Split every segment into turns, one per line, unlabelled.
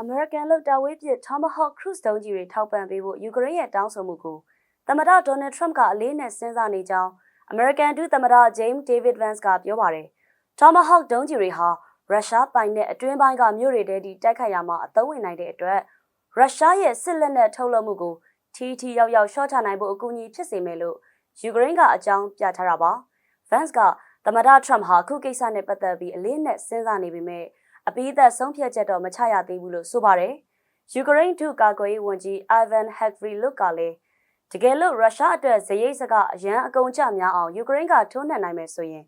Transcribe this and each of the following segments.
အမေရိကန်လုပ်တာဝေးပစ် Tomahawk Cruise ဒုံးကျည်တွေထောက်ပံ့ပေးဖို့ယူကရိန်းရဲ့တောင်းဆိုမှုကိုသမ္မတဒေါ်နယ်ထရမ့်ကအလေးနဲ့စဉ်းစားနေကြောင်းအမေရိကန်ဒုသမ္မတ James David Vance ကပြောပါတယ်။ Tomahawk ဒုံးကျည်တွေဟာရုရှားပိုင်တဲ့အတွင်းပိုင်းကမြို့တွေထဲထိတိုက်ခိုက်ရမှာအသုံးဝင်နိုင်တဲ့အတွက်ရုရှားရဲ့စစ်လက်နက်ထုတ်လုပ်မှုကိုထီထီရောက်ရောက်ရှော့ချနိုင်ဖို့အကူအညီဖြစ်စေမယ်လို့ယူကရိန်းကအကြောင်းပြထားတာပါ။ Vance ကသမ္မတထရမ့်ဟာခုကိစ္စနဲ့ပတ်သက်ပြီးအလေးနဲ့စဉ်းစားနေပေမဲ့ အပိသက်ဆုံးဖြတ်ချက်တော့မချရသေးဘူးလို့ဆိုပါတယ်။ယူကရိန်းဒုကာကွယ်ရေးဝန်ကြီး Ivan Hakvyluk ကလည်းတကယ်လို့ရုရှားအတွက်ဇရိတ်စကအရန်အကုန်ကြများအောင်ယူကရိန်းကထိုးနှက်နိုင်မယ်ဆိုရင်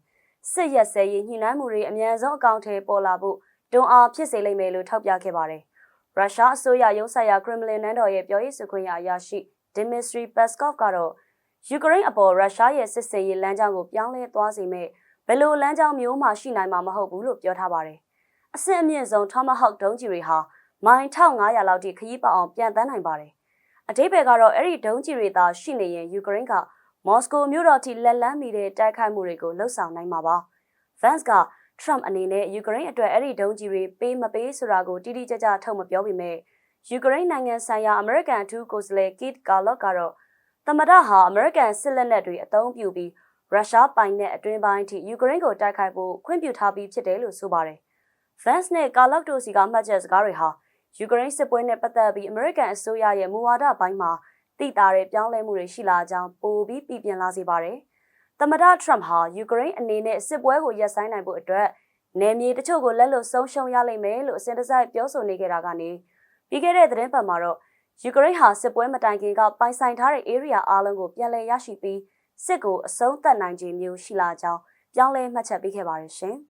စစ်ရက်စဲရေးညှိနှိုင်းမှုတွေအများဆုံးအကောင့်ထဲပေါ်လာဖို့တွန်းအားဖြစ်စေလိမ့်မယ်လို့ထောက်ပြခဲ့ပါတယ်။ရုရှားအစိုးရရုံးဆိုင်ရာခရမလင်နန်းတော်ရဲ့ပြောရေးဆိုခွင့်ရအရာရှိ Dmitry Peskov ကတော့ယူကရိန်းအပေါ်ရုရှားရဲ့စစ်ဆေးရေးလမ်းကြောင်းကိုပြောင်းလဲသွားစေမဲ့ဘယ်လိုလမ်းကြောင်းမျိုးမှရှိနိုင်မှာမဟုတ်ဘူးလို့ပြောထားပါတယ်။ အဆင့်အမြင့်ဆုံး Tomahawk ဒုံးကျည်တွေဟာမိုင်1500လောက်ထိခရီးပေါအောင်ပြန်တန်းနိုင်ပါတယ်။အတိပ္ပယ်ကတော့အဲ့ဒီဒုံးကျည်တွေသာရှိနေရင်ယူကရိန်းကမော်စကိုမြို့တော်ထိလက်လန်းမီတဲ့တိုက်ခိုက်မှုတွေကိုလှုပ်ဆောင်နိုင်မှာပါ။ Vance က Trump အနေနဲ့ယူကရိန်းအတွက်အဲ့ဒီဒုံးကျည်တွေပေးမပေးဆိုတာကိုတိတိကျကျထုတ်မပြောပေမဲ့ယူကရိန်းနိုင်ငံဆိုင်ရာအမေရိကန်အထူးကိုယ်စားလှယ် Keith Kellogg ကတော့သမ္မတဟာအမေရိကန်စစ်လက်နက်တွေအသုံးပြုပြီးရုရှားပိုင်တဲ့အတွင်းပိုင်းထိယူကရိန်းကိုတိုက်ခိုက်ဖို့ခွင့်ပြုထားပြီးဖြစ်တယ်လို့ဆိုပါတယ်။ Vance နဲ့ Kellogg တို့စီကမှတ်ချက်စကားတွေဟာယူကရိန်းစစ်ပွဲနဲ့ပတ်သက်ပြီးအမေရိကန်အစိုးရရဲ့မူဝါဒပိုင်းမှာတိတာတဲ့ပြောင်းလဲမှုတွေရှိလာကြောင်းပိုပြီးပြည်ပြင်းလာစေပါတယ်။သမ္မတထရမ့်ဟာယူကရိန်းအနေနဲ့စစ်ပွဲကိုရပ်ဆိုင်းနိုင်ဖို့အတွက်နယ်မြေတချို့ကိုလက်လွတ်ဆုံးရှုံးရလိမ့်မယ်လို့အစဉ်တစိုက်ပြောဆိုနေကြတာကနေပြီးခဲ့တဲ့သတင်းပတ်မှာတော့ယူကရိန်းဟာစစ်ပွဲမတိုင်ခင်ကပိုင်ဆိုင်ထားတဲ့ area အားလုံးကိုပြန်လည်ရရှိပြီးစစ်ကိုအဆုံးသတ်နိုင်ခြင်းမျိုးရှိလာကြောင်းပြောင်းလဲမှတ်ချက်ပေးခဲ့ပါတယ်ရှင်။